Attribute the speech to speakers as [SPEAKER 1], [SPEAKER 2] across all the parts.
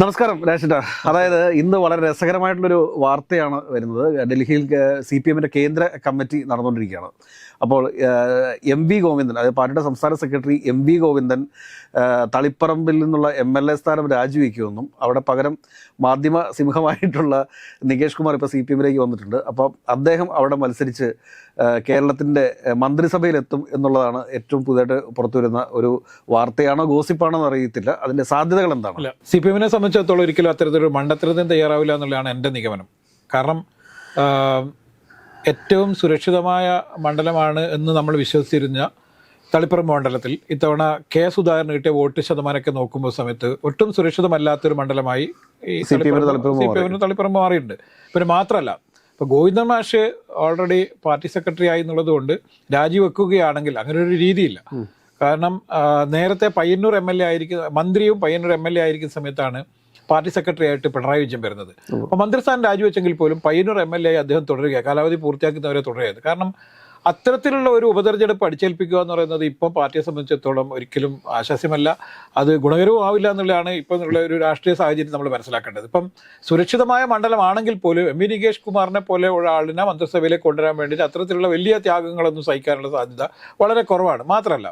[SPEAKER 1] നമസ്കാരം രാജേട്ടാ. അതായത് ഇന്ന് വളരെ രസകരമായിട്ടുള്ളൊരു വാർത്തയാണ് വരുന്നത്. ഡൽഹിയിൽ സി പി എമ്മിന്റെ കേന്ദ്ര കമ്മിറ്റി നടന്നുകൊണ്ടിരിക്കുകയാണ്. അപ്പോൾ എം വി ഗോവിന്ദൻ അതായത് പാർട്ടിയുടെ സംസ്ഥാന സെക്രട്ടറി എം വി ഗോവിന്ദൻ തളിപ്പറമ്പിൽ നിന്നുള്ള എം എൽ എ സ്ഥാനം രാജിവെക്കുമെന്നും അവിടെ പകരം മാധ്യമ സിംഹമായിട്ടുള്ള നികേഷ് കുമാർ ഇപ്പോൾ സി പി എമ്മിലേക്ക് വന്നിട്ടുണ്ട്. അപ്പോൾ അദ്ദേഹം അവിടെ മത്സരിച്ച് കേരളത്തിന്റെ മന്ത്രിസഭയിലെത്തും എന്നുള്ളതാണ് ഏറ്റവും പുതിയതായിട്ട് പുറത്തു വരുന്ന ഒരു വാർത്തയാണോ ഗോസിപ്പാണോ എന്ന് അറിയത്തില്ല. അതിന്റെ സാധ്യതകൾ എന്താണ്?
[SPEAKER 2] സി പി എമ്മിനെ സംബന്ധിച്ചിടത്തോളം ഒരിക്കലും അത്തരത്തിലൊരു മണ്ടത്തരത്തിന് തയ്യാറാവില്ല എന്നുള്ളതാണ് എന്റെ നിഗമനം. കാരണം ഏറ്റവും സുരക്ഷിതമായ മണ്ഡലമാണ് എന്ന് നമ്മൾ വിശ്വസിച്ചിരുന്ന തളിപ്പുറം മണ്ഡലത്തിൽ ഇത്തവണ കെ സുധാകരന് കിട്ടിയ വോട്ട് ശതമാനമൊക്കെ നോക്കുമ്പോൾ സമയത്ത് ഒട്ടും സുരക്ഷിതമല്ലാത്തൊരു മണ്ഡലമായി ഈ എമ്മിന് തളിപ്പറമ്പ് മാറിയിട്ടുണ്ട്. പിന്നെ മാത്രമല്ല ഇപ്പൊ ഗോവിന്ദൻ മാഷ് ഓൾറെഡി പാർട്ടി സെക്രട്ടറി ആയി എന്നുള്ളത് കൊണ്ട് രാജിവെക്കുകയാണെങ്കിൽ അങ്ങനെ ഒരു രീതിയില്ല. കാരണം നേരത്തെ പയ്യന്നൂർ എം എൽ എ ആയിരിക്കുന്ന മന്ത്രിയും പയ്യന്നൂർ എം എൽ എ ആയിരിക്കുന്ന സമയത്താണ് പാർട്ടി സെക്രട്ടറി ആയിട്ട് പിണറായി വിജയൻ വരുന്നത്. അപ്പോൾ മന്ത്രിസ്ഥാനം രാജിവെച്ചെങ്കിൽ പോലും പയ്യന്നൂർ എം എൽ എ അദ്ദേഹം തുടരുക കാലാവധി പൂർത്തിയാക്കുന്നവരെ തുടരുകയായിരുന്നു കാരണം അത്തരത്തിലുള്ള ഒരു ഉപതെരഞ്ഞെടുപ്പ് അടിച്ചേൽപ്പിക്കുക എന്ന് പറയുന്നത് ഇപ്പോൾ പാർട്ടിയെ സംബന്ധിച്ചിടത്തോളം ഒരിക്കലും ആശാസ്യമല്ല. അത് ഗുണകരവും ആവില്ല എന്നുള്ളതാണ് ഇപ്പം ഉള്ള ഒരു രാഷ്ട്രീയ സാഹചര്യം നമ്മൾ മനസ്സിലാക്കേണ്ടത്. ഇപ്പം സുരക്ഷിതമായ മണ്ഡലമാണെങ്കിൽ പോലും എം വി നികേഷ് കുമാറിനെ പോലെ ആളിനെ മന്ത്രിസഭയിലേക്ക് കൊണ്ടുവരാൻ വേണ്ടിയിട്ട് അത്തരത്തിലുള്ള വലിയ ത്യാഗങ്ങളൊന്നും സഹിക്കാനുള്ള സാധ്യത വളരെ കുറവാണ്. മാത്രമല്ല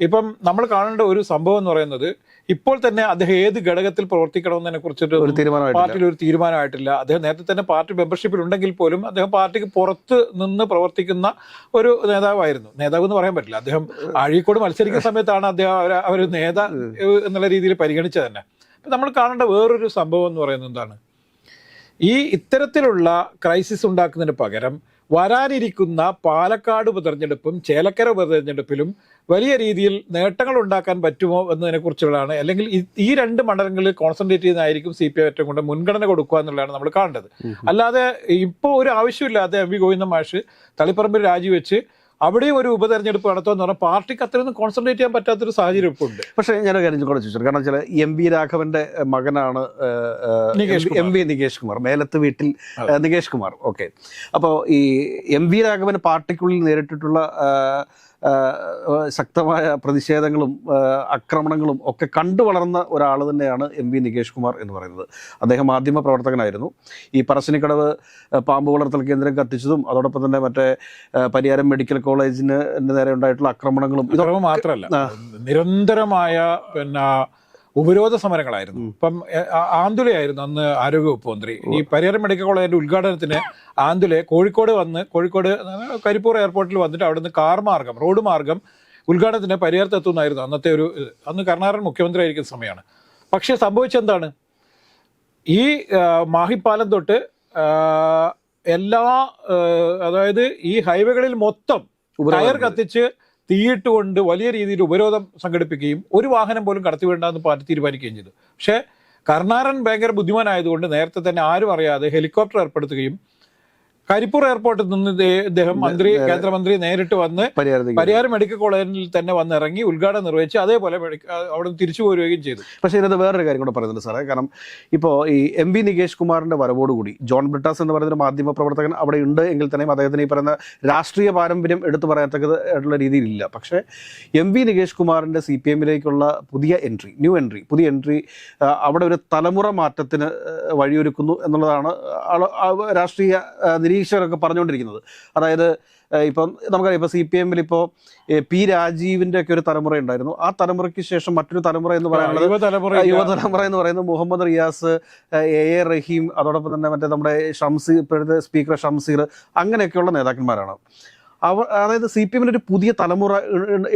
[SPEAKER 2] ഇപ്പം നമ്മൾ കാണേണ്ട ഒരു സംഭവം എന്ന് പറയുന്നത് ഇപ്പോൾ തന്നെ അദ്ദേഹം ഏത് ഘടകത്തിൽ പ്രവർത്തിക്കണമെന്നതിനെ കുറിച്ചിട്ട്
[SPEAKER 1] ഒരു തീരുമാനമായിട്ടില്ല.
[SPEAKER 2] പാർട്ടിയിൽ ഒരു തീരുമാനമായിട്ടില്ല. അദ്ദേഹം നേരത്തെ തന്നെ പാർട്ടി മെമ്പർഷിപ്പിൽ ഉണ്ടെങ്കിൽ പോലും അദ്ദേഹം പാർട്ടിക്ക് പുറത്ത് നിന്ന് പ്രവർത്തിക്കുന്ന ഒരു നേതാവായിരുന്നു. നേതാവ് എന്ന് പറയാൻ പറ്റില്ല. അദ്ദേഹം അഴീക്കോട് മത്സരിക്കുന്ന സമയത്താണ് അദ്ദേഹം അവർ അവർ നേതാ എന്നുള്ള രീതിയിൽ പരിഗണിച്ചത് തന്നെ. അപ്പം നമ്മൾ കാണേണ്ട വേറൊരു സംഭവം എന്ന് പറയുന്നത് എന്താണ്? ഈ ഇത്തരത്തിലുള്ള ക്രൈസിസ് ഉണ്ടാക്കുന്നതിന് പകരം വരാനിരിക്കുന്ന പാലക്കാട് ഉപതെരഞ്ഞെടുപ്പും ചേലക്കര ഉപതെരഞ്ഞെടുപ്പിലും വലിയ രീതിയിൽ നേട്ടങ്ങൾ ഉണ്ടാക്കാൻ പറ്റുമോ എന്നതിനെ കുറിച്ചുള്ളതാണ് അല്ലെങ്കിൽ ഈ- ഈ രണ്ട് മണ്ഡലങ്ങളിൽ കോൺസെൻട്രേറ്റ് ചെയ്യുന്നതായിരിക്കും സി പി ഐ ഏറ്റവും കൊണ്ട് മുൻഗണന കൊടുക്കുക എന്നുള്ളതാണ് നമ്മൾ കാണേണ്ടത്. അല്ലാതെ ഇപ്പോൾ ഒരു ആവശ്യമില്ലാതെ എം വി ഗോവിന്ദ മാഷ് തളിപ്പറമ്പിൽ രാജിവെച്ച് അവിടെയും ഒരു ഉപതെരഞ്ഞെടുപ്പ് നടത്തുമെന്ന് പറഞ്ഞാൽ പാർട്ടിക്ക് അത്രയൊന്നും കോൺസെൻട്രേറ്റ് ചെയ്യാൻ പറ്റാത്തൊരു സാഹചര്യം ഇപ്പോൾ ഉണ്ട്
[SPEAKER 1] പക്ഷേ ഞാൻ കാര്യം കൂടെ ചോദിച്ചു കാരണം ചില എം വി രാഘവന്റെ മകനാണ് എം വി നികേഷ് കുമാർ. മേലത്ത് വീട്ടിൽ നികേഷ് കുമാർ. ഓക്കെ. അപ്പോൾ ഈ എം വി രാഘവൻ പാർട്ടിക്കുള്ളിൽ നേരിട്ടിട്ടുള്ള ശക്തമായ പ്രതിഷേധങ്ങളും ആക്രമണങ്ങളും ഒക്കെ കണ്ടു വളർന്ന ഒരാൾ തന്നെയാണ് എം വി നികേഷ് കുമാർ എന്ന് പറയുന്നത്. അദ്ദേഹം മാധ്യമ പ്രവർത്തകനായിരുന്നു. ഈ പറശ്ശിനിക്കടവ് പാമ്പ് വളർത്തൽ കേന്ദ്രം കത്തിച്ചതും അതോടൊപ്പം തന്നെ മറ്റേ പരിയാരം മെഡിക്കൽ കോളേജിന് നേരെ ഉണ്ടായിട്ടുള്ള ആക്രമണങ്ങളും ഇതൊക്കെ
[SPEAKER 2] മാത്രമല്ല നിരന്തരമായ പിന്നെ ഉപരോധ സമരങ്ങളായിരുന്നു. ഇപ്പം ആന്തുലയായിരുന്നു അന്ന് ആരോഗ്യവകുപ്പ് മന്ത്രി. ഈ പരിയാരം മെഡിക്കൽ കോളേജിന്റെ ഉദ്ഘാടനത്തിന് ആന്തുലെ കോഴിക്കോട് വന്ന് കോഴിക്കോട് കരിപ്പൂർ എയർപോർട്ടിൽ വന്നിട്ട് അവിടുന്ന് കാർ മാർഗം റോഡ് മാർഗം ഉദ്ഘാടനത്തിന് പരിയാരത്തെത്തുന്നായിരുന്നു അന്നത്തെ ഒരു അന്ന് കർണാടൻ മുഖ്യമന്ത്രി ആയിരിക്കുന്ന സമയമാണ്. പക്ഷേ സംഭവിച്ചെന്താണ്? ഈ മാഹിപ്പാലം തൊട്ട് എല്ലാ അതായത് ഈ ഹൈവേകളിൽ മൊത്തം ടയർ കത്തിച്ച് തീയിട്ട് കൊണ്ട് വലിയ രീതിയിൽ ഉപരോധം സംഘടിപ്പിക്കുകയും ഒരു വാഹനം പോലും കടത്തിവിടണ്ടെന്ന് പാർട്ടി തീരുമാനിക്കുകയും ചെയ്തു. പക്ഷേ കർണാടൻ ഭയങ്കര ബുദ്ധിമാനായതുകൊണ്ട് നേരത്തെ തന്നെ ആരും അറിയാതെ ഹെലികോപ്റ്റർ ഏർപ്പെടുത്തുകയും കരിപ്പൂർ എയർപോർട്ടിൽ നിന്ന് ഇദ്ദേഹം മന്ത്രി കേന്ദ്രമന്ത്രി നേരിട്ട് വന്ന് പരിഹാരം മെഡിക്കൽ കോളേജിൽ തന്നെ വന്ന് ഇറങ്ങി ഉദ്ഘാടനം നിർവഹിച്ച് അതേപോലെ അവിടെ നിന്ന് തിരിച്ചു പോരുകയും ചെയ്തു.
[SPEAKER 1] പക്ഷേ ഇതിനകത്ത് വേറൊരു കാര്യം കൂടെ പറയുന്നുണ്ട് സാറേ. കാരണം ഇപ്പോൾ ഈ എം വി നികേഷ് കുമാറിന്റെ വരവോടുകൂടി ജോൺ ബ്രിട്ടാസ് എന്ന് പറയുന്ന ഒരു മാധ്യമ പ്രവർത്തകൻ അവിടെ ഉണ്ട് എങ്കിൽ തന്നെയും അദ്ദേഹത്തിന് ഈ പറയുന്ന രാഷ്ട്രീയ പാരമ്പര്യം എടുത്തു പറയത്തക്കത് ആയിട്ടുള്ള രീതിയിലില്ല. പക്ഷേ എം വി നികേഷ് കുമാറിന്റെ സി പി എമ്മിലേക്കുള്ള പുതിയ എൻട്രി ന്യൂ എൻട്രി പുതിയ എൻട്രി അവിടെ ഒരു തലമുറ മാറ്റത്തിന് വഴിയൊരുക്കുന്നു എന്നുള്ളതാണ് രാഷ്ട്രീയ നിരീക്ഷകരൊക്കെ പറഞ്ഞുകൊണ്ടിരിക്കുന്നത്. അതായത് ഇപ്പം നമുക്കറിയാം ഇപ്പോൾ സി പി എമ്മിൽ ഇപ്പോൾ പി രാജീവിന്റെ ഒക്കെ ഒരു തലമുറ ഉണ്ടായിരുന്നു. ആ തലമുറയ്ക്ക് ശേഷം മറ്റൊരു തലമുറ എന്ന് പറയുന്നത്
[SPEAKER 2] യുവതലമുറ
[SPEAKER 1] എന്ന് പറയുന്നത് മുഹമ്മദ് റിയാസ് എ. എ. റഹീം അതോടൊപ്പം തന്നെ മറ്റേ നമ്മുടെ ഷംസീർ ഇപ്പോഴത്തെ സ്പീക്കർ ഷംസീർ അങ്ങനെയൊക്കെയുള്ള നേതാക്കന്മാരാണ്. അവ അതായത് സി പി എമ്മിന് ഒരു പുതിയ തലമുറ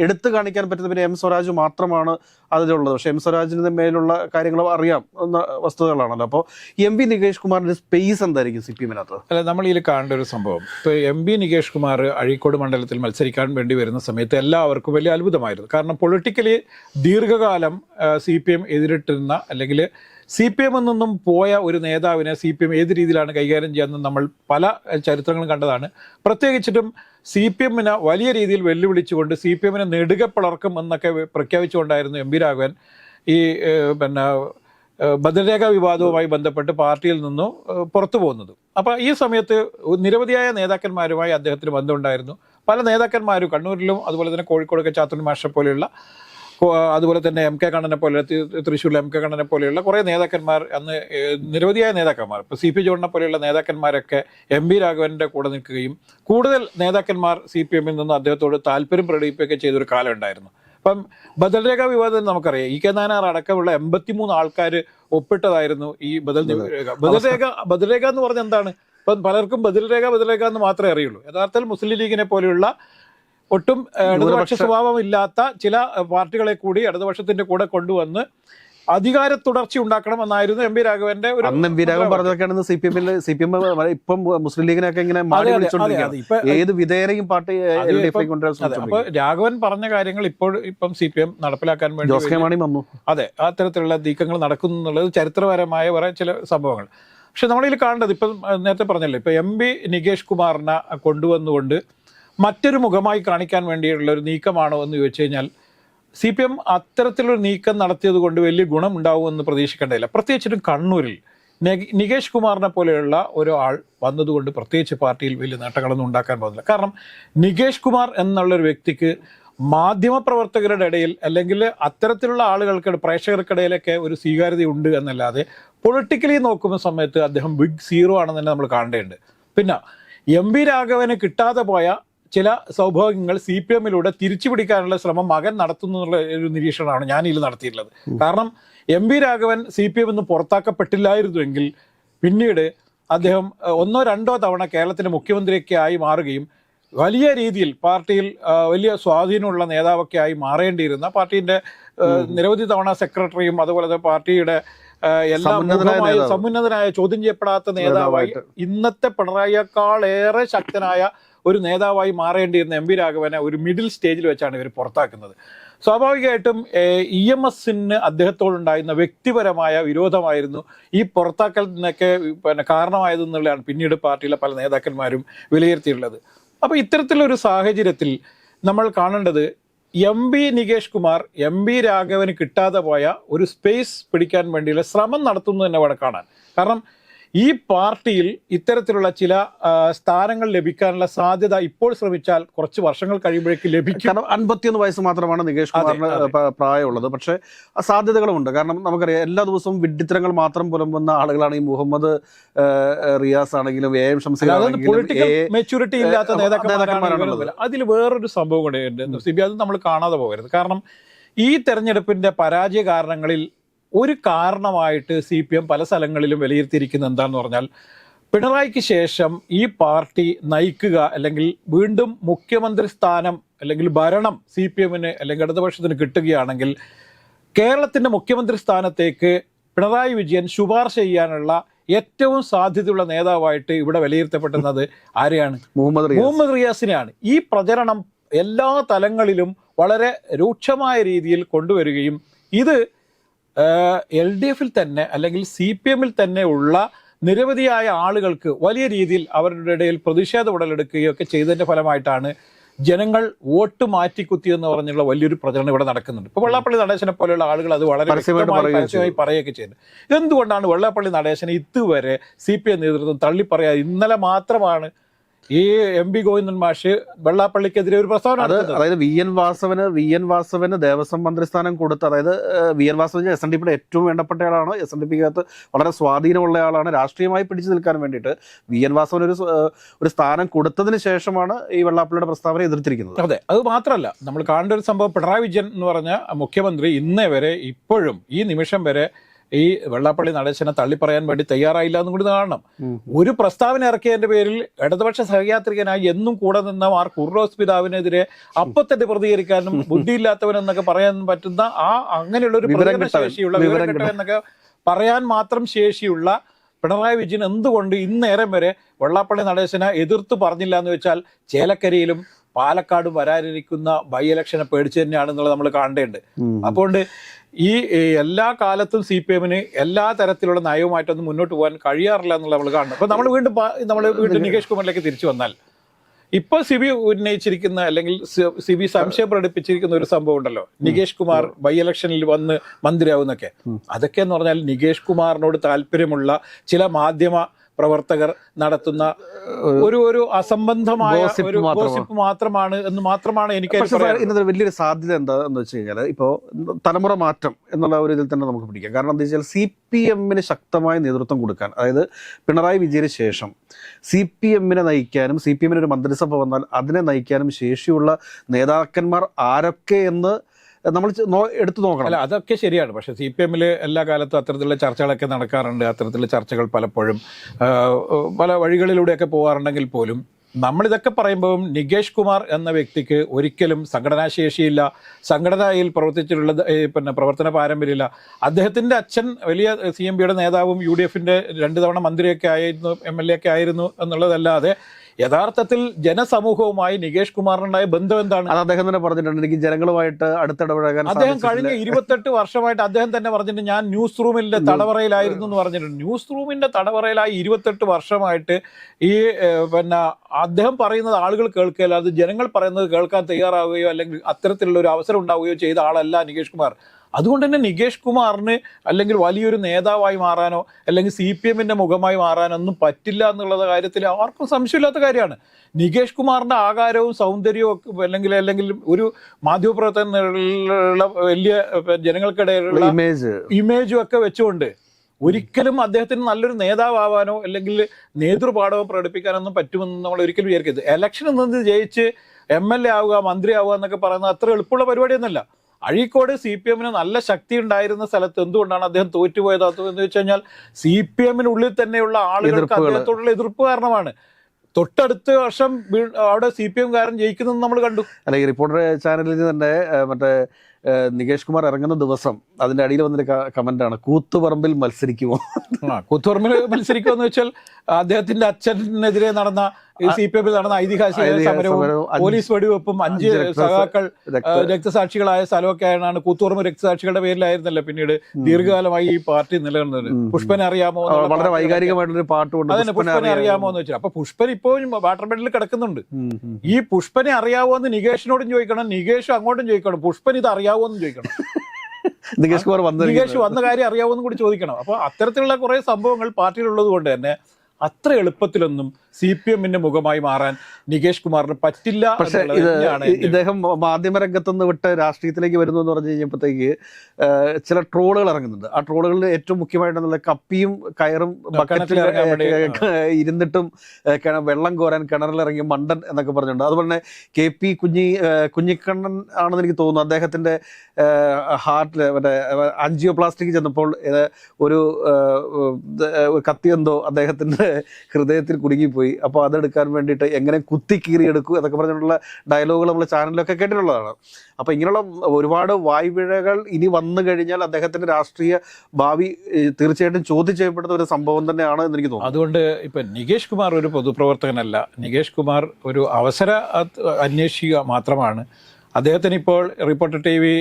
[SPEAKER 1] എടുത്തു കാണിക്കാൻ പറ്റുന്ന പിന്നെ എം സ്വരാജ് മാത്രമാണ് അതിലുള്ളത്. പക്ഷേ എം സ്വരാജിന് മേലുള്ള കാര്യങ്ങൾ അറിയാം എന്ന വസ്തുതകളാണല്ലോ. അപ്പോൾ എം വി നികേഷ് കുമാറിന്റെ സ്പേസ് എന്തായിരിക്കും സി പി എമ്മിനകത്ത്
[SPEAKER 2] അല്ല നമ്മൾ ഇതിൽ കാണേണ്ട ഒരു സംഭവം. ഇപ്പോൾ എം വി നികേഷ് കുമാർ അഴീക്കോട് മണ്ഡലത്തിൽ മത്സരിക്കാൻ വേണ്ടി വരുന്ന സമയത്ത് എല്ലാവർക്കും വലിയ അത്ഭുതമായിരുന്നു. കാരണം പൊളിറ്റിക്കലി ദീർഘകാലം സി പി എം എതിരിട്ടിരുന്ന അല്ലെങ്കിൽ സി പി എമ്മിൽ നിന്നും പോയ ഒരു നേതാവിനെ സി പി എം ഏത് രീതിയിലാണ് കൈകാര്യം ചെയ്യാമെന്ന് നമ്മൾ പല ചരിത്രങ്ങളും കണ്ടതാണ്. പ്രത്യേകിച്ചിട്ടും സി പി എമ്മിനെ വലിയ രീതിയിൽ വെല്ലുവിളിച്ചുകൊണ്ട് സി പി എമ്മിനെ നെടുക പിളർക്കും എന്നൊക്കെ പ്രഖ്യാപിച്ചുകൊണ്ടായിരുന്നു എം പി രാഘവൻ ഈ പിന്നെ ബദൽരേഖ വിവാദവുമായി ബന്ധപ്പെട്ട് പാർട്ടിയിൽ നിന്നും പുറത്തു പോകുന്നത്. അപ്പോൾ ഈ സമയത്ത് നിരവധിയായ നേതാക്കന്മാരുമായി അദ്ദേഹത്തിന് ബന്ധമുണ്ടായിരുന്നു. പല നേതാക്കന്മാരും കണ്ണൂരിലും അതുപോലെ തന്നെ കോഴിക്കോടൊക്കെ ചാത്തൂർ മാഷെ പോലെയുള്ള അതുപോലെ തന്നെ എം കെ കണ്ണനെ പോലെ തൃശ്ശൂരിലെ എം കെ കണ്ണനെ പോലെയുള്ള കുറേ നേതാക്കന്മാർ അന്ന് നിരവധിയായ നേതാക്കന്മാർ. ഇപ്പോൾ സി പി ജോണിനെ പോലെയുള്ള നേതാക്കന്മാരൊക്കെ എം വി രാഘവന്റെ കൂടെ നിൽക്കുകയും കൂടുതൽ നേതാക്കന്മാർ സി പി എമ്മിൽ നിന്ന് അദ്ദേഹത്തോട് താല്പര്യം പ്രകടിപ്പിക്കുകയൊക്കെ ചെയ്തൊരു കാലം ഉണ്ടായിരുന്നു. അപ്പം ബദൽരേഖ വിവാദം നമുക്കറിയാം. ഇ കെ നാനാർ അടക്കമുള്ള എൺപത്തിമൂന്ന് ആൾക്കാർ ഒപ്പിട്ടതായിരുന്നു ഈ ബദൽ രേഖ. ബദൽരേഖ ബദൽരേഖ എന്ന് പറഞ്ഞ എന്താണ്? ഇപ്പം പലർക്കും ബദൽരേഖ ബദൽരേഖ എന്ന് മാത്രമേ അറിയുള്ളൂ. യഥാർത്ഥത്തിൽ മുസ്ലിം ലീഗിനെ പോലെയുള്ള ഒട്ടും ഇടതുപക്ഷ
[SPEAKER 1] ന്യൂനപക്ഷ-
[SPEAKER 2] സ്വഭാവം ഇല്ലാത്ത ചില പാർട്ടികളെ കൂടി ഇടതുപക്ഷത്തിന്റെ കൂടെ കൊണ്ടുവന്ന് അധികാര തുടർച്ച ഉണ്ടാക്കണം എന്നായിരുന്നു എം പി രാഘവന്റെ ഒരു
[SPEAKER 1] അന്ന് എം പി രാഘവൻ പറഞ്ഞതൊക്കെയാണ് സി പി എമ്മിൽ സി പി എം ഇപ്പം മുസ്ലിം ലീഗിനൊക്കെ ഇങ്ങനെ മാറി വിളിച്ചോണ്ടിരിക്കുകയാണ്. ഏത് വിധേയരെയും പാർട്ടി
[SPEAKER 2] അത്
[SPEAKER 1] എൽ ഡി എഫ് കൊണ്ടുവരാൻ
[SPEAKER 2] അപ്പൊ രാഘവൻ പറഞ്ഞ കാര്യങ്ങൾ ഇപ്പോൾ ഇപ്പം സി പി എം നടപ്പിലാക്കാൻ വേണ്ടി
[SPEAKER 1] ജോസ് കെ മാണി വന്നു.
[SPEAKER 2] അതെ അത്തരത്തിലുള്ള നീക്കങ്ങൾ നടക്കുന്നു എന്നുള്ളത് ചരിത്രപരമായ വേറെ ചില സംഭവങ്ങൾ. പക്ഷെ നമ്മളിൽ കാണേണ്ടത് ഇപ്പം നേരത്തെ പറഞ്ഞല്ലോ ഇപ്പം എം പി നികേഷ് കുമാറിനെ കൊണ്ടുവന്നുകൊണ്ട് മറ്റൊരു മുഖമായി കാണിക്കാൻ വേണ്ടിയുള്ള ഒരു നീക്കമാണോ എന്ന് ചോദിച്ചു കഴിഞ്ഞാൽ സി പി എം അത്തരത്തിലൊരു നീക്കം നടത്തിയത് കൊണ്ട് വലിയ ഗുണം ഉണ്ടാവുമെന്ന് പ്രതീക്ഷിക്കേണ്ടതില്ല. പ്രത്യേകിച്ചിട്ടും കണ്ണൂരിൽ നികേഷ് കുമാറിനെ പോലെയുള്ള ഒരാൾ വന്നതുകൊണ്ട് പ്രത്യേകിച്ച് പാർട്ടിയിൽ വലിയ നേട്ടങ്ങളൊന്നും ഉണ്ടാക്കാൻ പോകുന്നില്ല. കാരണം നികേഷ് കുമാർ എന്നുള്ള ഒരു വ്യക്തിക്ക് മാധ്യമപ്രവർത്തകരുടെ ഇടയിൽ അല്ലെങ്കിൽ അത്തരത്തിലുള്ള ആളുകൾക്ക് പ്രേക്ഷകർക്കിടയിലൊക്കെ ഒരു സ്വീകാര്യത ഉണ്ട് എന്നല്ലാതെ പൊളിറ്റിക്കലി നോക്കുന്ന സമയത്ത് അദ്ദേഹം ബിഗ് സീറോ ആണെന്ന് തന്നെ നമ്മൾ കാണേണ്ടതുണ്ട്. പിന്നെ എം വി രാഘവന് കിട്ടാതെ പോയ ചില സൗഭാഗ്യങ്ങൾ സി പി എമ്മിലൂടെ തിരിച്ചു പിടിക്കാനുള്ള ശ്രമം മകൻ നടത്തുന്നു എന്നുള്ള ഒരു നിരീക്ഷണമാണ് ഞാൻ ഇതിൽ നടത്തിയിട്ടുള്ളത്. കാരണം M V Raghavan C P M നിന്ന് പുറത്താക്കപ്പെട്ടില്ലായിരുന്നുവെങ്കിൽ പിന്നീട് അദ്ദേഹം ഒന്നോ രണ്ടോ തവണ കേരളത്തിന്റെ മുഖ്യമന്ത്രിയൊക്കെ ആയി മാറുകയും വലിയ രീതിയിൽ പാർട്ടിയിൽ വലിയ സ്വാധീനമുള്ള നേതാവൊക്കെ ആയി മാറേണ്ടിയിരുന്ന പാർട്ടിന്റെ ഏഹ്, നിരവധി തവണ സെക്രട്ടറിയും അതുപോലെ പാർട്ടിയുടെ എല്ലാ
[SPEAKER 1] സമുന്നതനായ
[SPEAKER 2] ചോദ്യം ചെയ്യപ്പെടാത്ത നേതാവായി. ഇന്നത്തെ പിണറായിയേക്കാൾ ഏറെ ശക്തനായ ഒരു നേതാവായി മാറേണ്ടിയിരുന്ന എം വി രാഘവനെ ഒരു മിഡിൽ സ്റ്റേജിൽ വെച്ചാണ് ഇവർ പുറത്താക്കുന്നത്. സ്വാഭാവികമായിട്ടും ഇ എം എസിന് അദ്ദേഹത്തോടുണ്ടായിരുന്ന വ്യക്തിപരമായ വിരോധമായിരുന്നു ഈ പുറത്താക്കലിനൊക്കെ പിന്നെ കാരണമായതെന്നുള്ളതാണ് പിന്നീട് പാർട്ടിയിലെ പല നേതാക്കന്മാരും വിലയിരുത്തിയിട്ടുള്ളത്. അപ്പോൾ ഇത്തരത്തിലൊരു സാഹചര്യത്തിൽ നമ്മൾ കാണേണ്ടത് M B Nikesh Kumar M B Raghavan കിട്ടാതെ പോയ ഒരു സ്പേസ് പിടിക്കാൻ വേണ്ടിയുള്ള ശ്രമം നടത്തുന്നു തന്നെ വേണം കാണാൻ കാരണം ഈ പാർട്ടിയിൽ ഇത്തരത്തിലുള്ള ചില സ്ഥാനങ്ങൾ ലഭിക്കാനുള്ള സാധ്യത ഇപ്പോൾ ശ്രമിച്ചാൽ കുറച്ച് വർഷങ്ങൾ കഴിയുമ്പോഴേക്ക് ലഭിക്കും.
[SPEAKER 1] കാരണം അൻപത്തിയൊന്ന് വയസ്സ് മാത്രമാണ് നികേഷ് കുമാറിന്. പ്രായമുള്ളത്. പക്ഷേ ആ സാധ്യതകളുമുണ്ട്. കാരണം നമുക്കറിയാം എല്ലാ ദിവസവും വിഡ്ഢിത്തരങ്ങൾ മാത്രം പുലമ്പുന്ന ആളുകളാണ് ഈ മുഹമ്മദ് റിയാസ് ആണെങ്കിലും എ എം ഷംസീർ
[SPEAKER 2] മെച്ചൂരിറ്റി ഇല്ലാത്ത നേതാക്കന്മാരാണ്. അതിൽ വേറൊരു സംഭവം കൂടെ ഉണ്ട്. സിബി അത് നമ്മൾ കാണാതെ പോകരുത്. കാരണം ഈ തെരഞ്ഞെടുപ്പിന്റെ പരാജയ കാരണങ്ങളിൽ ഒരു കാരണമായിട്ട് സി പി എം പല സ്ഥലങ്ങളിലും വിലയിരുത്തിയിരിക്കുന്നത് എന്താണെന്ന് പറഞ്ഞാൽ പിണറായിക്ക് ശേഷം ഈ പാർട്ടി നയിക്കുക അല്ലെങ്കിൽ വീണ്ടും മുഖ്യമന്ത്രി സ്ഥാനം അല്ലെങ്കിൽ ഭരണം സി പി എമ്മിന് അല്ലെങ്കിൽ ഇടതുപക്ഷത്തിന് കിട്ടുകയാണെങ്കിൽ കേരളത്തിന്റെ മുഖ്യമന്ത്രി സ്ഥാനത്തേക്ക് പിണറായി വിജയൻ ശുപാർശ ചെയ്യാനുള്ള ഏറ്റവും സാധ്യതയുള്ള നേതാവായിട്ട് ഇവിടെ വിലയിരുത്തപ്പെടുന്നത് ആരെയാണ്?
[SPEAKER 1] മുഹമ്മദ്
[SPEAKER 2] മുഹമ്മദ് റിയാസിനെയാണ്. ഈ പ്രചരണം എല്ലാ തലങ്ങളിലും വളരെ രൂക്ഷമായ രീതിയിൽ കൊണ്ടുവരികയും ഇത് എൽ ഡി എഫിൽ തന്നെ അല്ലെങ്കിൽ സി പി എമ്മിൽ തന്നെ ഉള്ള നിരവധിയായ ആളുകൾക്ക് വലിയ രീതിയിൽ അവരുടെ ഇടയിൽ പ്രതിഷേധം ഉടലെടുക്കുകയും ഒക്കെ ചെയ്തതിന്റെ ഫലമായിട്ടാണ് ജനങ്ങൾ വോട്ട് മാറ്റിക്കുത്തിയെന്ന് പറഞ്ഞുള്ള വലിയൊരു പ്രചരണം ഇവിടെ നടക്കുന്നുണ്ട്. ഇപ്പൊ വെള്ളാപ്പള്ളി നടേശനെ പോലെയുള്ള ആളുകൾ അത് വളരെ പരസ്യമായി പറയുകയൊക്കെ ചെയ്യുന്നത് എന്തുകൊണ്ടാണ് വെള്ളാപ്പള്ളി നടേശനെ ഇതുവരെ സി പി എം നേതൃത്വം തള്ളിപ്പറയാ ഇന്നലെ മാത്രമാണ് ഈ എം പി ഗോവിന്ദൻ മാഷ് വെള്ളാപ്പള്ളിക്കെതിരെ ഒരു പ്രസ്താവന
[SPEAKER 1] അത് അതായത് വി എൻ വാസവന് വി എൻ വാസവന് ദേവസ്വം മന്ത്രിസ്ഥാനം കൊടുത്ത് അതായത് V N Vasavan S N D പിയുടെ ഏറ്റവും വേണ്ടപ്പെട്ട ആളാണ്. എസ് എൻ ഡി പിക്കകത്ത് വളരെ സ്വാധീനമുള്ള ആളാണ്. രാഷ്ട്രീയമായി പിടിച്ചു നിൽക്കാൻ വേണ്ടിയിട്ട് വി എൻ വാസവൻ ഒരു ഒരു സ്ഥാനം കൊടുത്തതിന് ശേഷമാണ് ഈ വെള്ളാപ്പള്ളിയുടെ പ്രസ്താവന എതിർത്തിരിക്കുന്നത്.
[SPEAKER 2] അതെ അത് മാത്രമല്ല നമ്മൾ കാണേണ്ട ഒരു സംഭവം പിണറായി വിജയൻ എന്ന് പറഞ്ഞ മുഖ്യമന്ത്രി ഇന്നേ വരെ ഇപ്പോഴും ഈ നിമിഷം വരെ ഈ വെള്ളാപ്പള്ളി നടേശനെ തള്ളിപ്പറയാൻ വേണ്ടി തയ്യാറായില്ല എന്നും കൂടി കാണണം. ഒരു പ്രസ്താവന ഇറക്കിയതിന്റെ പേരിൽ ഇടതുപക്ഷ സഹയാത്രികനായി എന്നും കൂടെ നിന്ന മാർ കുർറോസ് പിതാവിനെതിരെ അപ്പൊ തന്നെ പ്രതികരിക്കാനും ബുദ്ധിയില്ലാത്തവൻ എന്നൊക്കെ പറയാൻ പറ്റുന്ന ആ അങ്ങനെയുള്ള ഒരു ശേഷിയുള്ള
[SPEAKER 1] വിവരം
[SPEAKER 2] എന്നൊക്കെ പറയാൻ മാത്രം ശേഷിയുള്ള പിണറായി വിജയൻ എന്തുകൊണ്ട് ഇന്നേരം വരെ വെള്ളാപ്പള്ളി നടേശനെ എതിർത്ത് പറഞ്ഞില്ല എന്ന് വെച്ചാൽ ചേലക്കരയിലും പാലക്കാട് വരാനിരിക്കുന്ന ബൈ ഇലക്ഷനെ പേടിച്ചു തന്നെയാണെന്നുള്ളത് നമ്മൾ കാണേണ്ടതുണ്ട്.
[SPEAKER 1] ഉം.
[SPEAKER 2] ഈ എല്ലാ കാലത്തും സി പി എമ്മിന് എല്ലാ തരത്തിലുള്ള നയവുമായിട്ടൊന്നും മുന്നോട്ട് പോകാൻ കഴിയാറില്ല എന്നുള്ള നമ്മൾ കാണുന്നു. അപ്പൊ നമ്മൾ വീണ്ടും നമ്മൾ വീണ്ടും നികേഷ് കുമാറിലേക്ക് തിരിച്ചു വന്നാൽ ഇപ്പൊ സിബി ഉന്നയിച്ചിരിക്കുന്ന അല്ലെങ്കിൽ സി- സിബി സംശയം പ്രകടിപ്പിച്ചിരിക്കുന്ന ഒരു സംഭവം ഉണ്ടല്ലോ. നികേഷ് കുമാർ ബൈ ഇലക്ഷനിൽ വന്ന് മന്ത്രിയാവുന്നൊക്കെ. അതൊക്കെ എന്ന് പറഞ്ഞാൽ നികേഷ് കുമാറിനോട് താല്പര്യമുള്ള ചില മാധ്യമ പ്രവർത്തകർ നടത്തുന്ന ഒരു ഒരു അസംബന്ധമായ ഒരു
[SPEAKER 1] മാത്രമാണ്.
[SPEAKER 2] ഗോസിപ്പ് മാത്രമാണ് എന്ന് മാത്രമാണ് എനിക്ക്
[SPEAKER 1] ഇന്നത്തെ വലിയൊരു സാധ്യത എന്താന്ന് വെച്ച് കഴിഞ്ഞാൽ ഇപ്പോൾ തലമുറ മാറ്റം എന്നുള്ള ഒരു ഇതിൽ തന്നെ നമുക്ക് പിടിക്കാം കാരണം എന്താ വെച്ചാൽ സി പി എമ്മിന് ശക്തമായ നേതൃത്വം കൊടുക്കാൻ അതായത് പിണറായി വിജയന് ശേഷം സി പി എമ്മിനെ നയിക്കാനും സി പി എമ്മിന് ഒരു മന്ത്രിസഭ വന്നാൽ അതിനെ നയിക്കാനും ശേഷിയുള്ള നേതാക്കന്മാർ ആരൊക്കെ എന്ന് നമ്മൾ എടുത്തു നോക്കണം.
[SPEAKER 2] അല്ല അതൊക്കെ ശരിയാണ്. പക്ഷെ സി പി എമ്മിൽ എല്ലാ കാലത്തും അത്തരത്തിലുള്ള ചർച്ചകളൊക്കെ നടക്കാറുണ്ട്. അത്തരത്തിലുള്ള ചർച്ചകൾ പലപ്പോഴും പല വഴികളിലൂടെയൊക്കെ പോകാറുണ്ടെങ്കിൽ പോലും നമ്മളിതൊക്കെ പറയുമ്പോൾ നികേഷ് കുമാർ എന്ന വ്യക്തിക്ക് ഒരിക്കലും സംഘടനാശേഷിയില്ല സംഘടനയിൽ പ്രവർത്തിച്ചിട്ടുള്ള പിന്നെ പ്രവർത്തന പാരമ്പര്യമില്ല. അദ്ദേഹത്തിന്റെ അച്ഛൻ വലിയ സി എം പിയുടെ നേതാവും യു ഡി എഫിന്റെ രണ്ട് തവണ മന്ത്രിയൊക്കെ ആയിരുന്നു എം എൽ എ ഒക്കെ ആയിരുന്നു എന്നുള്ളതല്ലാതെ യഥാർത്ഥത്തിൽ ജനസമൂഹവുമായി നികേഷ് കുമാറിനുണ്ടായ ബന്ധം എന്താണ്?
[SPEAKER 1] അത് അദ്ദേഹം തന്നെ പറഞ്ഞിട്ടുണ്ട്. എനിക്ക് ജനങ്ങളുമായിട്ട് അടുത്തിടപഴകാൻ
[SPEAKER 2] അദ്ദേഹം കഴിഞ്ഞ ഇരുപത്തെട്ട് വർഷമായിട്ട് അദ്ദേഹം തന്നെ പറഞ്ഞിട്ടുണ്ട് ഞാൻ ന്യൂസ് റൂമിന്റെ തടവറയിലായിരുന്നു എന്ന് പറഞ്ഞിട്ടുണ്ട്. ന്യൂസ് റൂമിന്റെ തടവറയിലായി ഇരുപത്തെട്ട് വർഷമായിട്ട് ഈ പിന്നെ അദ്ദേഹം പറയുന്നത് ആളുകൾ കേൾക്കുകയല്ല. അത് ജനങ്ങൾ പറയുന്നത് കേൾക്കാൻ തയ്യാറാവുകയോ അല്ലെങ്കിൽ അത്തരത്തിലുള്ള ഒരു അവസരം ഉണ്ടാവുകയോ ചെയ്ത ആളല്ല നികേഷ് കുമാർ. അതുകൊണ്ട് തന്നെ നികേഷ് കുമാറിന് അല്ലെങ്കിൽ വലിയൊരു നേതാവായി മാറാനോ അല്ലെങ്കിൽ സി പി എമ്മിന്റെ മുഖമായി മാറാനോ ഒന്നും പറ്റില്ല എന്നുള്ള കാര്യത്തിൽ ആർക്കും സംശയമില്ലാത്ത കാര്യമാണ്. നികേഷ് കുമാറിന്റെ ആകാരവും സൗന്ദര്യവും ഒക്കെ അല്ലെങ്കിൽ അല്ലെങ്കിൽ ഒരു മാധ്യമപ്രവർത്തനുള്ള വലിയ ജനങ്ങൾക്കിടയിലുള്ള
[SPEAKER 1] ഇമേജ്.
[SPEAKER 2] ഇമേജും ഒക്കെ വെച്ചുകൊണ്ട് ഒരിക്കലും അദ്ദേഹത്തിന് നല്ലൊരു നേതാവാനോ അല്ലെങ്കിൽ നേതൃപാഠമോ പ്രകടിപ്പിക്കാനൊന്നും പറ്റുമെന്ന് നമ്മൾ ഒരിക്കലും വിചാരിക്കരുത്. ഇലക്ഷനിൽ നിന്ന് ജയിച്ച് എം എൽ എ ആവുക മന്ത്രി ആവുക എന്നൊക്കെ പറയുന്നത് അത്ര എളുപ്പമുള്ള പരിപാടിയൊന്നുമല്ല. അഴീക്കോട് സി പി എമ്മിന് നല്ല ശക്തി ഉണ്ടായിരുന്ന സ്ഥലത്ത് എന്തുകൊണ്ടാണ് അദ്ദേഹം തോറ്റുപോയത് എന്ന് വെച്ച് കഴിഞ്ഞാൽ സി പി എമ്മിനുള്ളിൽ തന്നെയുള്ള ആളുകൾക്ക് അദ്ദേഹത്തോടുള്ള എതിർപ്പ് കാരണമാണ്. തൊട്ടടുത്ത വർഷം അവിടെ സി പി എംകാരൻ ജയിക്കുന്നത് നമ്മൾ കണ്ടു.
[SPEAKER 1] അല്ല ഈ റിപ്പോർട്ടർ ചാനലിൽ തന്നെ മറ്റേ നികേഷ് കുമാർ ഇറങ്ങുന്ന ദിവസം അതിന്റെ അടിയിൽ വന്നൊരു കമന്റ് ആണ്. കൂത്തുപറമ്പിൽ മത്സരിക്കുമോ?
[SPEAKER 2] കൂത്തുപറമ്പിൽ മത്സരിക്കുമോ എന്ന് വെച്ചാൽ അദ്ദേഹത്തിന്റെ അച്ഛനെതിരെ നടന്ന സി പി എമ്മിൽ നടന്ന ഐതിഹാസിക സമരവും പോലീസ് വെടിവെപ്പും അഞ്ച് സഖാക്കൾ രക്തസാക്ഷികളായ സ്ഥലമൊക്കെ ആണ് കൂത്തുറമ്പ് രക്തസാക്ഷികളുടെ പേരിലായിരുന്നല്ലോ പിന്നീട് ദീർഘകാലമായി ഈ പാർട്ടി നിലനിന്നത്. പുഷ്പനെ അറിയാമോ
[SPEAKER 1] വളരെ വൈകാരികമായിട്ടൊരു പാട്ട്
[SPEAKER 2] അതന്നെ പുഷ്പനെ അറിയാമോ? എന്ന് വെച്ചാൽ അപ്പൊ പുഷ്പൻ ഇപ്പോഴും വാട്ടർ ബെഡിൽ കിടക്കുന്നുണ്ട്. ഈ പുഷ്പനെ അറിയാവോ എന്ന് നികേഷിനോടും ചോദിക്കണം. നികേഷ് അങ്ങോട്ടും ചോദിക്കണം. പുഷ്പൻ ഇത് അറിയാവോ എന്ന് ചോദിക്കണം.
[SPEAKER 1] നികേഷ് കുമാർ വന്ന
[SPEAKER 2] നികേഷ് വന്ന കാര്യം അറിയാവോ എന്ന് കൂടി ചോദിക്കണം. അപ്പൊ അത്തരത്തിലുള്ള കുറെ സംഭവങ്ങൾ പാർട്ടിയിലുള്ളത് കൊണ്ട് തന്നെ അത്ര എളുപ്പത്തിലൊന്നും സി പി എമ്മിന്റെ മുഖമായി മാറാൻ നികേഷ് കുമാറിന് പറ്റില്ല
[SPEAKER 1] പക്ഷെ ഇദ്ദേഹം മാധ്യമരംഗത്തുനിന്ന് വിട്ട് രാഷ്ട്രീയത്തിലേക്ക് വരുന്നു എന്ന് പറഞ്ഞു കഴിഞ്ഞപ്പോഴത്തേക്ക് ചില ട്രോളുകൾ ഇറങ്ങുന്നുണ്ട്. ആ ട്രോളുകളിൽ ഏറ്റവും മുഖ്യമായിട്ടുള്ള കപ്പിയും കയറും ബക്കറ്റിൽ ഇരുന്നിട്ടും വെള്ളം കോരാൻ കിണറിലിറങ്ങി മണ്ടൻ എന്നൊക്കെ പറഞ്ഞിട്ടുണ്ട്. അതുപോലെ തന്നെ കെ പി കുഞ്ഞി കുഞ്ഞിക്കണ്ണൻ ആണെന്ന് എനിക്ക് തോന്നുന്നു. അദ്ദേഹത്തിന്റെ ഹാർട്ടിൽ മറ്റേ അഞ്ചിയോപ്ലാസ്റ്റിക് ചെന്നപ്പോൾ ഒരു ഏഹ്, കത്തി എന്തോ അദ്ദേഹത്തിന്റെ ഹൃദയത്തിൽ കുടുങ്ങിപ്പോയി. അപ്പോൾ അതെടുക്കാൻ വേണ്ടിയിട്ട് എങ്ങനെ കുത്തി കീറിയെടുക്കും എന്നൊക്കെ പറഞ്ഞിട്ടുള്ള ഡയലോഗുകൾ നമ്മൾ ചാനലിലൊക്കെ കേട്ടിട്ടുള്ളതാണ്. അപ്പോൾ ഇങ്ങനെയുള്ള ഒരുപാട് വായ്പിഴകൾ ഇനി വന്നു കഴിഞ്ഞാൽ അദ്ദേഹത്തിന്റെ രാഷ്ട്രീയ ഭാവി തീർച്ചയായിട്ടും ചോദ്യം ചെയ്യപ്പെടുന്ന ഒരു സംഭവം തന്നെയാണ് എന്ന് എനിക്ക് തോന്നുന്നു.
[SPEAKER 2] അതുകൊണ്ട് ഇപ്പം നികേഷ് കുമാർ ഒരു പൊതുപ്രവർത്തകനല്ല. നികേഷ് കുമാർ ഒരു അവസര അന്വേഷിക്കുക മാത്രമാണ്. അദ്ദേഹത്തിന് ഇപ്പോൾ റിപ്പോർട്ടർ ടി വി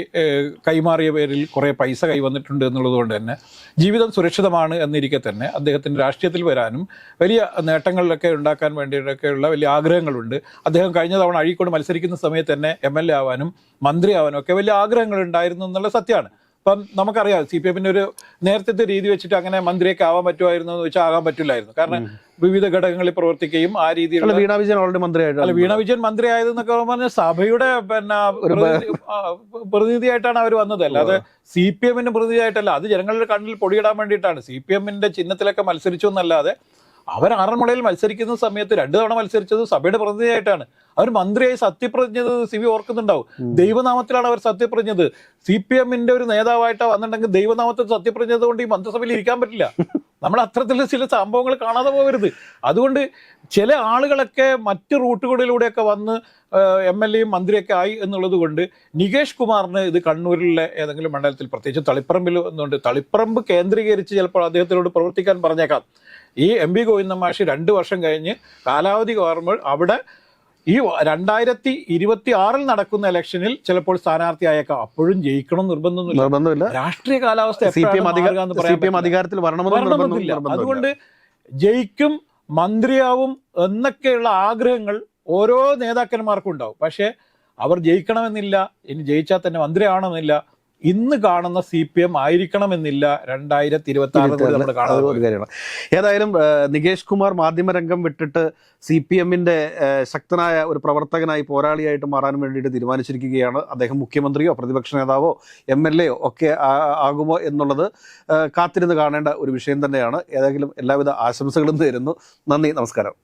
[SPEAKER 2] കൈമാറിയ പേരിൽ കുറേ പൈസ കൈവന്നിട്ടുണ്ട് എന്നുള്ളത് കൊണ്ട് തന്നെ ജീവിതം സുരക്ഷിതമാണ് എന്നിരിക്കെ തന്നെ അദ്ദേഹത്തിന് രാഷ്ട്രീയത്തിൽ വരാനും വലിയ നേട്ടങ്ങളിലൊക്കെ ഉണ്ടാക്കാൻ വേണ്ടിയിട്ടൊക്കെയുള്ള വലിയ ആഗ്രഹങ്ങളുണ്ട്. അദ്ദേഹം കഴിഞ്ഞ തവണ അഴീക്കോട് മത്സരിക്കുന്ന സമയത്ത് തന്നെ എം എൽ എ ആവാനും മന്ത്രി ആവാനും ഒക്കെ വലിയ ആഗ്രഹങ്ങൾ ഉണ്ടായിരുന്നു എന്നുള്ള സത്യമാണ്. ഇപ്പം നമുക്കറിയാം സി പി എഫിന്റെ ഒരു നേരത്തെ രീതി വെച്ചിട്ട് അങ്ങനെ മന്ത്രിയൊക്കെ ആവാൻ പറ്റുമായിരുന്നു എന്ന് വെച്ചാൽ ആകാൻ പറ്റില്ലായിരുന്നു. കാരണം വിവിധ ഘടകങ്ങളിൽ പ്രവർത്തിക്കുകയും ആ
[SPEAKER 1] രീതിയിൽ
[SPEAKER 2] രീതിയിലുള്ള
[SPEAKER 1] വീണ വിജയൻ ഓൾറെഡി
[SPEAKER 2] അല്ല
[SPEAKER 1] മന്ത്രിയായിട്ട്
[SPEAKER 2] വീണ വിജയൻ മന്ത്രി ആയതെന്നൊക്കെ പറഞ്ഞ സഭയുടെ പിന്നെ പ്രതിനിധിയായിട്ടാണ് അവർ വന്നത് അല്ലാതെ സി പി എമ്മിന്റെ പ്രതിനിധിയായിട്ടല്ല അത് ജനങ്ങളുടെ കണ്ണിൽ പൊടിയിടാൻ വേണ്ടിയിട്ടാണ്. സി പി എമ്മിന്റെ ചിഹ്നത്തിലൊക്കെ മത്സരിച്ചു എന്നല്ലാതെ അവർ ആറന്മുളയിൽ മത്സരിക്കുന്ന സമയത്ത് രണ്ടു തവണ മത്സരിച്ചത് സഭയുടെ പ്രതിനിധിയായിട്ടാണ്. അവർ മന്ത്രിയായി സത്യപ്രതിജ്ഞത് സി വി ഓർക്കുന്നുണ്ടാവും ദൈവനാമത്തിലാണ് അവർ സത്യപ്രതിജ്ഞത്. സി പി എമ്മിന്റെ ഒരു നേതാവായിട്ട് വന്നിട്ടുണ്ടെങ്കിൽ ദൈവനാമത്തിൽ സത്യപ്രതിജ്ഞത് കൊണ്ട് ഈ മന്ത്രിസഭയിൽ ഇരിക്കാൻ പറ്റില്ല. നമ്മൾ അത്തരത്തിലുള്ള ചില സംഭവങ്ങൾ കാണാതെ പോകരുത്. അതുകൊണ്ട് ചില ആളുകളൊക്കെ മറ്റ് റൂട്ടുകളിലൂടെയൊക്കെ വന്ന് എം എൽ എയും മന്ത്രിയൊക്കെ ആയി എന്നുള്ളത് കൊണ്ട് നികേഷ് കുമാറിന് ഇത് കണ്ണൂരിലെ ഏതെങ്കിലും മണ്ഡലത്തിൽ പ്രത്യേകിച്ച് തളിപ്പറമ്പിൽ എന്നുണ്ട് തളിപ്പറമ്പ് കേന്ദ്രീകരിച്ച് ചിലപ്പോൾ അദ്ദേഹത്തിനോട് പ്രവർത്തിക്കാൻ പറഞ്ഞേക്കാം. ഈ എം പി ഗോവിന്ദൻ മാഷി രണ്ട് വർഷം കഴിഞ്ഞ് കാലാവധി കയറുമ്പോൾ അവിടെ ഈ രണ്ടായിരത്തി ഇരുപത്തി ആറിൽ നടക്കുന്ന ഇലക്ഷനിൽ ചിലപ്പോൾ സ്ഥാനാർത്ഥിയായേക്കാം. അപ്പോഴും ജയിക്കണം നിർബന്ധമൊന്നുമില്ല.
[SPEAKER 1] നിർബന്ധമില്ല.
[SPEAKER 2] രാഷ്ട്രീയ കാലാവസ്ഥ
[SPEAKER 1] സി പി എം. അധികാരത്തിൽ
[SPEAKER 2] വരണമെന്നില്ല. അതുകൊണ്ട് ജയിക്കും മന്ത്രിയാവും എന്നൊക്കെയുള്ള ആഗ്രഹങ്ങൾ ഓരോ നേതാക്കന്മാർക്കും ഉണ്ടാവും. പക്ഷേ അവർ ജയിക്കണമെന്നില്ല. ഇനി ജയിച്ചാൽ തന്നെ മന്ത്രിയാവണമെന്നില്ല. ഇന്ന് കാണുന്ന സി പി എം ആയിരിക്കണമെന്നില്ല രണ്ടായിരത്തി ഇരുപത്തി ആറ് നമ്മൾ കാണാൻ
[SPEAKER 1] ഒരു കാര്യമാണ്. ഏതായാലും നികേഷ് കുമാർ മാധ്യമരംഗം വിട്ടിട്ട് സി പി എമ്മിന്റെ ശക്തനായ ഒരു പ്രവർത്തകനായി പോരാളിയായിട്ട് മാറാൻ വേണ്ടിയിട്ട് തീരുമാനിച്ചിരിക്കുകയാണ്. അദ്ദേഹം മുഖ്യമന്ത്രിയോ പ്രതിപക്ഷ നേതാവോ എം എൽ എയോ ഒക്കെ ആകുമോ എന്നുള്ളത് കാത്തിരുന്ന് കാണേണ്ട ഒരു വിഷയം തന്നെയാണ്. ഏതെങ്കിലും എല്ലാവിധ ആശംസകളും തരുന്നു നന്ദി നമസ്കാരം.